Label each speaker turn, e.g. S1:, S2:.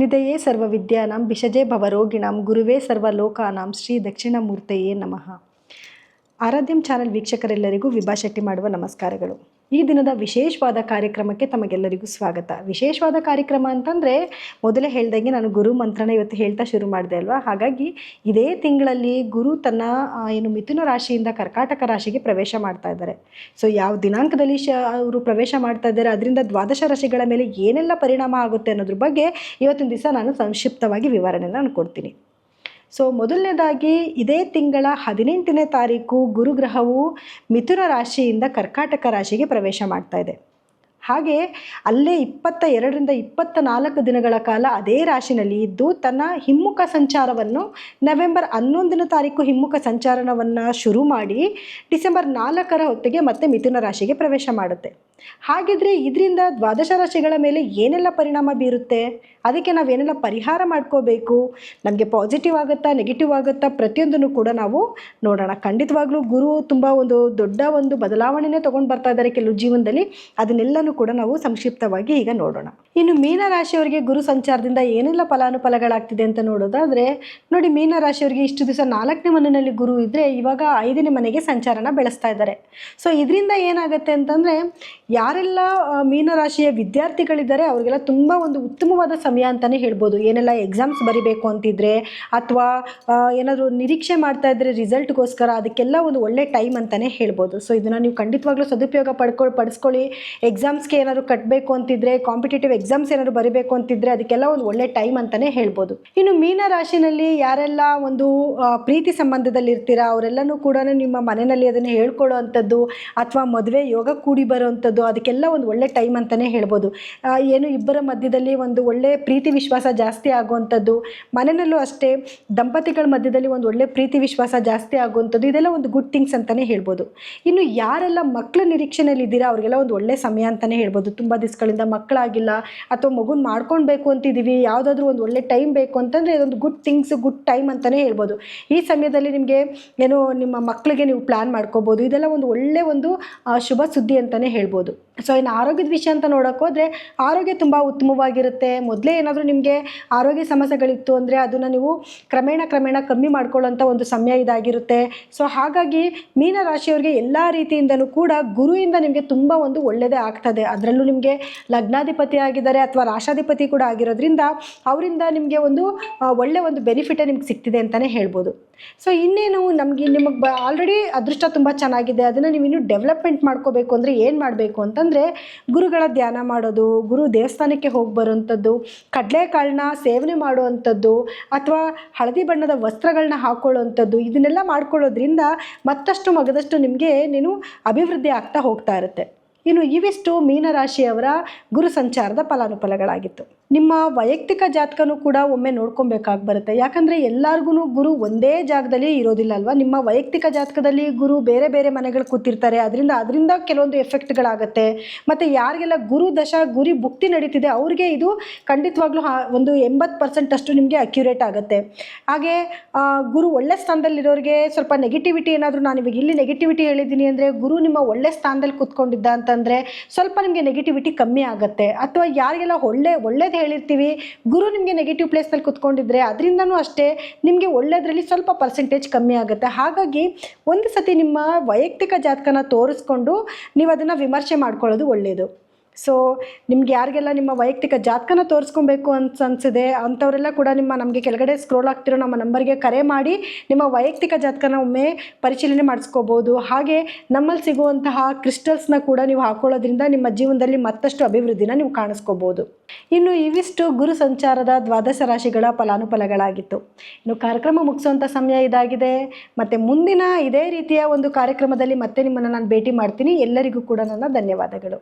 S1: ನಿಧಯೇ ಸರ್ವವಿದ್ಯಾನಾಂ ಭಿಷಜೇ ಭವರೋಗಿಣಾಂ ಗುರುವೇ ಸರ್ವಲೋಕಾನಾಂ ಶ್ರೀ ದಕ್ಷಿಣಮೂರ್ತೆಯೇ ನಮಃ. ಆರಾಧ್ಯಂ ಚಾನೆಲ್ ವೀಕ್ಷಕರೆಲ್ಲರಿಗೂ ವಿಭಾ ಶೆಟ್ಟಿ ಮಾಡುವ ನಮಸ್ಕಾರಗಳು. ಈ ದಿನದ ವಿಶೇಷವಾದ ಕಾರ್ಯಕ್ರಮಕ್ಕೆ ತಮಗೆಲ್ಲರಿಗೂ ಸ್ವಾಗತ. ವಿಶೇಷವಾದ ಕಾರ್ಯಕ್ರಮ ಅಂತಂದರೆ ಮೊದಲೇ ಹೇಳ್ದಂಗೆ ನಾನು ಗುರು ಮಂತ್ರನ ಇವತ್ತು ಹೇಳ್ತಾ ಶುರು ಮಾಡಿದೆ ಅಲ್ವಾ? ಹಾಗಾಗಿ ಇದೇ ತಿಂಗಳಲ್ಲಿ ಗುರು ತನ್ನ ಏನು ಮಿಥುನ ರಾಶಿಯಿಂದ ಕರ್ಕಾಟಕ ರಾಶಿಗೆ ಪ್ರವೇಶ ಮಾಡ್ತಾ ಇದ್ದಾರೆ. ಸೊ ಯಾವ ದಿನಾಂಕದಲ್ಲಿ ಶ, ಅವರು ಪ್ರವೇಶ ಮಾಡ್ತಾ ಇದ್ದಾರೆ, ಅದರಿಂದ ದ್ವಾದಶ ರಾಶಿಗಳ ಮೇಲೆ ಏನೆಲ್ಲ ಪರಿಣಾಮ ಆಗುತ್ತೆ ಅನ್ನೋದ್ರ ಬಗ್ಗೆ ಇವತ್ತಿನ ದಿವಸ ನಾನು ಸಂಕ್ಷಿಪ್ತವಾಗಿ ವಿವರಣೆನ ನಾನು ಕೊಡ್ತೀನಿ. ಸೊ ಮೊದಲನೇದಾಗಿ ಇದೇ ತಿಂಗಳ ಹದಿನೆಂಟನೇ ತಾರೀಕು ಗುರುಗ್ರಹವು ಮಿಥುನ ರಾಶಿಯಿಂದ ಕರ್ಕಾಟಕ ರಾಶಿಗೆ ಪ್ರವೇಶ ಮಾಡ್ತಾ ಇದೆ. ಹಾಗೆ ಅಲ್ಲೇ ಇಪ್ಪತ್ತ ಎರಡರಿಂದ ಇಪ್ಪತ್ತ ನಾಲ್ಕು ದಿನಗಳ ಕಾಲ ಅದೇ ರಾಶಿನಲ್ಲಿ ಇದ್ದು, ತನ್ನ ಹಿಮ್ಮುಖ ಸಂಚಾರವನ್ನು ನವೆಂಬರ್ ಹನ್ನೊಂದನೇ ತಾರೀಕು ಹಿಮ್ಮುಖ ಸಂಚಾರವನ್ನು ಶುರು ಮಾಡಿ ಡಿಸೆಂಬರ್ ನಾಲ್ಕರ ಹೊತ್ತಿಗೆ ಮತ್ತೆ ಮಿಥುನ ರಾಶಿಗೆ ಪ್ರವೇಶ ಮಾಡುತ್ತೆ. ಹಾಗಿದ್ರೆ ಇದರಿಂದ ದ್ವಾದಶ ರಾಶಿಗಳ ಮೇಲೆ ಏನೆಲ್ಲ ಪರಿಣಾಮ ಬೀರುತ್ತೆ? ಅದಕ್ಕೆ ನಾವೇನೆಲ್ಲ ಪರಿಹಾರ ಮಾಡ್ಕೋಬೇಕು? ನಮಗೆ ಪಾಸಿಟಿವ್ ಆಗುತ್ತಾ ನೆಗೆಟಿವ್ ಆಗುತ್ತಾ ಪ್ರತಿಯೊಂದನ್ನು ಕೂಡ ನಾವು ನೋಡೋಣ. ಖಂಡಿತವಾಗ್ಲೂ ಗುರು ತುಂಬ ಒಂದು ದೊಡ್ಡ ಒಂದು ಬದಲಾವಣೆನೇ ತೊಗೊಂಡು ಬರ್ತಾ ಇದ್ದಾರೆ ಕೆಲವು ಜೀವನದಲ್ಲಿ. ಅದನ್ನೆಲ್ಲನೂ ಕೂಡ ನಾವು ಸಂಕ್ಷಿಪ್ತವಾಗಿ ಈಗ ನೋಡೋಣ. ಇನ್ನು ಮೀನ ರಾಶಿಯವರಿಗೆ ಗುರು ಸಂಚಾರದಿಂದ ಏನೆಲ್ಲ ಫಲಾನುಫಲಗಳಾಗ್ತಿದೆ ಅಂತ ನೋಡೋದಾದರೆ, ನೋಡಿ ಮೀನ ರಾಶಿಯವರಿಗೆ ಇಷ್ಟು ದಿವಸ ನಾಲ್ಕನೇ ಮನೆಯಲ್ಲಿ ಗುರು ಇದ್ದರೆ ಇವಾಗ ಐದನೇ ಮನೆಗೆ ಸಂಚಾರನ ಬೆಳೆಸ್ತಾ ಇದ್ದಾರೆ ಸೊ ಇದರಿಂದ ಏನಾಗುತ್ತೆ ಅಂತಂದರೆ ಯಾರೆಲ್ಲ ಮೀನರಾಶಿಯ ವಿದ್ಯಾರ್ಥಿಗಳಿದ್ದಾರೆ, ಅವರಿಗೆಲ್ಲ ತುಂಬ ಒಂದು ಉತ್ತಮವಾದ ಸಮಯ ಅಂತಲೇ ಹೇಳ್ಬೋದು. ಏನೆಲ್ಲ ಎಕ್ಸಾಮ್ಸ್ ಬರಿಬೇಕು ಅಂತಿದ್ರೆ, ಅಥವಾ ಏನಾದರೂ ನಿರೀಕ್ಷೆ ಮಾಡ್ತಾ ಇದ್ದರೆ ರಿಸಲ್ಟ್ಗೋಸ್ಕರ ಅದಕ್ಕೆಲ್ಲ ಒಂದು ಒಳ್ಳೆ ಟೈಮ್ ಅಂತಲೇ ಹೇಳ್ಬೋದು. ಸೊ ಇದನ್ನು ನೀವು ಖಂಡಿತವಾಗ್ಲೂ ಸದುಪಯೋಗ ಪಡ್ಕೊಳ್ಳಿ ಪಡಿಸ್ಕೊಳ್ಳಿ. ಎಕ್ಸಾಮ್ಸ್ಗೆ ಏನಾದರೂ ಕಟ್ಟಬೇಕು ಅಂತಿದ್ರೆ ಕಾಂಪಿಟೇಟಿವ್ ಎಕ್ಸಾಮ್ಸ್ ಏನಾದರೂ ಬರಿಬೇಕು ಅಂತಿದ್ರೆ ಅದಕ್ಕೆಲ್ಲ ಒಂದು ಒಳ್ಳೆ ಟೈಮ್ ಅಂತಲೇ ಹೇಳ್ಬೋದು. ಇನ್ನು ಮೀನ ರಾಶಿನಲ್ಲಿ ಯಾರೆಲ್ಲ ಒಂದು ಪ್ರೀತಿ ಸಂಬಂಧದಲ್ಲಿ ಇರ್ತೀರಾ ಅವರೆಲ್ಲನೂ ಕೂಡ ನಿಮ್ಮ ಮನೆಯಲ್ಲಿ ಅದನ್ನು ಹೇಳ್ಕೊಳ್ಳೋ ಅಂಥದ್ದು ಅಥವಾ ಮದುವೆ ಯೋಗ ಕೂಡಿ ಬರೋವಂಥದ್ದು ಅದಕ್ಕೆಲ್ಲ ಒಂದು ಒಳ್ಳೆ ಟೈಮ್ ಅಂತಲೇ ಹೇಳ್ಬೋದು. ಏನು ಇಬ್ಬರ ಮಧ್ಯದಲ್ಲಿ ಒಂದು ಒಳ್ಳೆ ಪ್ರೀತಿ ವಿಶ್ವಾಸ ಜಾಸ್ತಿ ಆಗುವಂಥದ್ದು, ಮನೆಯಲ್ಲೂ ಅಷ್ಟೇ ದಂಪತಿಗಳ ಮಧ್ಯದಲ್ಲಿ ಒಂದು ಒಳ್ಳೆ ಪ್ರೀತಿ ವಿಶ್ವಾಸ ಜಾಸ್ತಿ ಆಗುವಂಥದ್ದು, ಇದೆಲ್ಲ ಒಂದು ಗುಡ್ ಥಿಂಗ್ಸ್ ಅಂತಲೇ ಹೇಳ್ಬೋದು. ಇನ್ನು ಯಾರೆಲ್ಲ ಮಕ್ಕಳ ನಿರೀಕ್ಷೆಯಲ್ಲಿ ಇದ್ದೀರಾ, ಅವರಿಗೆಲ್ಲ ಒಂದು ಒಳ್ಳೆ ಸಮಯ ಅಂತಲೇ ಹೇಳ್ಬೋದು. ತುಂಬ ದಿವಸಗಳಿಂದ ಮಕ್ಕಳಾಗಿಲ್ಲ ಅಥವಾ ಮಗುನ ಮಾಡ್ಕೊಳ್ಬೇಕು ಅಂತಿದ್ದೀವಿ, ಯಾವುದಾದ್ರೂ ಒಂದು ಒಳ್ಳೆ ಟೈಮ್ ಬೇಕು ಅಂತಂದರೆ ಇದೊಂದು ಗುಡ್ ಥಿಂಗ್ಸ್ ಗುಡ್ ಟೈಮ್ ಅಂತಲೇ ಹೇಳ್ಬೋದು. ಈ ಸಮಯದಲ್ಲಿ ನಿಮಗೆ ಏನು ನಿಮ್ಮ ಮಕ್ಕಳಿಗೆ ನೀವು ಪ್ಲ್ಯಾನ್ ಮಾಡ್ಕೋಬೋದು, ಇದೆಲ್ಲ ಒಂದು ಒಳ್ಳೆ ಒಂದು ಶುಭ ಸುದ್ದಿ ಅಂತಲೇ ಹೇಳ್ಬೋದು. ಸೊ ಇನ್ನು ಆರೋಗ್ಯದ ವಿಷಯ ಅಂತ ನೋಡೋಕೆ ಹೋದರೆ, ಆರೋಗ್ಯ ತುಂಬ ಉತ್ತಮವಾಗಿರುತ್ತೆ. ಮೊದಲೇ ಏನಾದರೂ ನಿಮಗೆ ಆರೋಗ್ಯ ಸಮಸ್ಯೆಗಳಿತ್ತು ಅಂದರೆ ಅದನ್ನು ನೀವು ಕ್ರಮೇಣ ಕ್ರಮೇಣ ಕಮ್ಮಿ ಮಾಡ್ಕೊಳ್ಳೋಂಥ ಒಂದು ಸಮಯ ಇದಾಗಿರುತ್ತೆ. ಸೊ ಹಾಗಾಗಿ ಮೀನ ರಾಶಿಯವರಿಗೆ ಎಲ್ಲ ರೀತಿಯಿಂದಲೂ ಕೂಡ ಗುರುವಿಂದ ನಿಮಗೆ ತುಂಬ ಒಂದು ಒಳ್ಳೆಯದೇ ಆಗ್ತದೆ. ಅದರಲ್ಲೂ ನಿಮಗೆ ಲಗ್ನಾಧಿಪತಿ ಆಗಿದ್ದಾರೆ ಅಥವಾ ರಾಶಾಧಿಪತಿ ಕೂಡ ಆಗಿರೋದ್ರಿಂದ ಅವರಿಂದ ನಿಮಗೆ ಒಂದು ಒಳ್ಳೆಯ ಒಳ್ಳೆ ಒಂದು ಬೆನಿಫಿಟೇ ನಿಮ್ಗೆ ಸಿಗ್ತಿದೆ ಅಂತಲೇ ಹೇಳ್ಬೋದು. ಸೊ ಇನ್ನೇನು ನಮಗೆ ನಿಮಗೆ ಬ ಆಲ್ರೆಡಿ ಅದೃಷ್ಟ ತುಂಬ ಚೆನ್ನಾಗಿದೆ. ಅದನ್ನು ನೀವು ಇನ್ನೂ ಡೆವಲಪ್ಮೆಂಟ್ ಮಾಡ್ಕೋಬೇಕು ಅಂದರೆ ಏನು ಮಾಡಬೇಕು ಅಂತಂದರೆ ಗುರುಗಳ ಧ್ಯಾನ ಮಾಡೋದು, ಗುರು ದೇವಸ್ಥಾನಕ್ಕೆ ಹೋಗಿ ಬರೋವಂಥದ್ದು ಕಡಲೆಕಾಳನ್ನ ಸೇವನೆ ಮಾಡುವಂಥದ್ದು ಅಥವಾ ಹಳದಿ ಬಣ್ಣದ ವಸ್ತ್ರಗಳನ್ನ ಹಾಕೊಳ್ಳುವಂಥದ್ದು ಇದನ್ನೆಲ್ಲ ಮಾಡ್ಕೊಳ್ಳೋದ್ರಿಂದ ಮತ್ತಷ್ಟು ಮಗದಷ್ಟು ನಿಮಗೆ ನೀನು ಅಭಿವೃದ್ಧಿ ಆಗ್ತಾ ಹೋಗ್ತಾ ಇರುತ್ತೆ. ಇನ್ನು ಇವಿಷ್ಟು ಮೀನರಾಶಿಯವರ ಗುರು ಸಂಚಾರದ ಫಲಾನುಫಲಗಳಾಗಿತ್ತು. ನಿಮ್ಮ ವೈಯಕ್ತಿಕ ಜಾತಕನೂ ಕೂಡ ಒಮ್ಮೆ ನೋಡ್ಕೊಬೇಕಾಗಿ ಬರುತ್ತೆ. ಯಾಕಂದರೆ ಎಲ್ಲರಿಗೂ ಗುರು ಒಂದೇ ಜಾಗದಲ್ಲಿ ಇರೋದಿಲ್ಲ ಅಲ್ವಾ? ನಿಮ್ಮ ವೈಯಕ್ತಿಕ ಜಾತಕದಲ್ಲಿ ಗುರು ಬೇರೆ ಬೇರೆ ಮನೆಗಳು ಕೂತಿರ್ತಾರೆ. ಅದರಿಂದ ಅದರಿಂದ ಕೆಲವೊಂದು ಎಫೆಕ್ಟ್ಗಳಾಗುತ್ತೆ. ಮತ್ತು ಯಾರಿಗೆಲ್ಲ ಗುರು ದಶ, ಗುರಿ ಭುಕ್ತಿ ನಡೀತಿದೆ, ಅವ್ರಿಗೆ ಇದು ಖಂಡಿತವಾಗ್ಲೂ ಒಂದು ಎಂಬತ್ತು ಪರ್ಸೆಂಟ್ ಅಷ್ಟು ನಿಮಗೆ ಅಕ್ಯುರೇಟ್ ಆಗುತ್ತೆ. ಹಾಗೆ ಗುರು ಒಳ್ಳೆ ಸ್ಥಾನದಲ್ಲಿರೋರಿಗೆ ಸ್ವಲ್ಪ ನೆಗೆಟಿವಿಟಿ ಏನಾದರೂ ನಾನು ಇವಾಗ ಇಲ್ಲಿ ನೆಗೆಟಿವಿಟಿ ಹೇಳಿದ್ದೀನಿ ಅಂದರೆ, ಗುರು ನಿಮ್ಮ ಒಳ್ಳೆ ಸ್ಥಾನದಲ್ಲಿ ಕೂತ್ಕೊಂಡಿದ್ದ ಅಂತಂದರೆ ಸ್ವಲ್ಪ ನಿಮಗೆ ನೆಗೆಟಿವಿಟಿ ಕಮ್ಮಿ ಆಗುತ್ತೆ. ಅಥವಾ ಯಾರಿಗೆಲ್ಲ ಒಳ್ಳೆ, ಒಳ್ಳೇದು ಹೇಳಿರ್ತೀವಿ, ಗುರು ನಿಮಗೆ ನೆಗೆಟಿವ್ ಪ್ಲೇಸ್ನಲ್ಲಿ ಕೂತ್ಕೊಂಡಿದ್ರೆ ಅದರಿಂದನೂ ಅಷ್ಟೇ ನಿಮಗೆ ಒಳ್ಳೆಯದರಲ್ಲಿ ಸ್ವಲ್ಪ ಪರ್ಸೆಂಟೇಜ್ ಕಮ್ಮಿ ಆಗುತ್ತೆ. ಹಾಗಾಗಿ ಒಂದು ಸತಿ ನಿಮ್ಮ ವೈಯಕ್ತಿಕ ಜಾತಕನ ತೋರಿಸ್ಕೊಂಡು ನೀವು ಅದನ್ನು ವಿಮರ್ಶೆ ಮಾಡ್ಕೊಳ್ಳೋದು ಒಳ್ಳೆಯದು ಸೊ ನಿಮ್ಗೆ ಯಾರಿಗೆಲ್ಲ ನಿಮ್ಮ ವೈಯಕ್ತಿಕ ಜಾತಕನ ತೋರಿಸ್ಕೊಬೇಕು ಅಂತ ಅನಿಸಿದೆ, ಅಂಥವರೆಲ್ಲ ಕೂಡ ನಿಮ್ಮ ನಮಗೆ ಕೆಳಗಡೆ ಸ್ಕ್ರೋಲ್ ಆಗ್ತಿರೋ ನಮ್ಮ ನಂಬರ್ಗೆ ಕರೆ ಮಾಡಿ ನಿಮ್ಮ ವೈಯಕ್ತಿಕ ಜಾತಕನ ಒಮ್ಮೆ ಪರಿಶೀಲನೆ ಮಾಡಿಸ್ಕೋಬೋದು. ಹಾಗೆ ನಮ್ಮಲ್ಲಿ ಸಿಗುವಂತಹ ಕ್ರಿಸ್ಟಲ್ಸ್ನ ಕೂಡ ನೀವು ಹಾಕೊಳ್ಳೋದ್ರಿಂದ ನಿಮ್ಮ ಜೀವನದಲ್ಲಿ ಮತ್ತಷ್ಟು ಅಭಿವೃದ್ಧಿನ ನೀವು ಕಾಣಿಸ್ಕೋಬೋದು. ಇನ್ನು ಇವಿಷ್ಟು ಗುರು ಸಂಚಾರದ ದ್ವಾದಶ ರಾಶಿಗಳ ಫಲಾನುಫಲಗಳಾಗಿತ್ತು. ಇನ್ನು ಕಾರ್ಯಕ್ರಮ ಮುಗಿಸುವಂಥ ಸಮಯ ಇದಾಗಿದೆ. ಮತ್ತು ಮುಂದಿನ ಇದೇ ರೀತಿಯ ಒಂದು ಕಾರ್ಯಕ್ರಮದಲ್ಲಿ ಮತ್ತೆ ನಿಮ್ಮನ್ನು ನಾನು ಭೇಟಿ ಮಾಡ್ತೀನಿ. ಎಲ್ಲರಿಗೂ ಕೂಡ ನನ್ನ ಧನ್ಯವಾದಗಳು.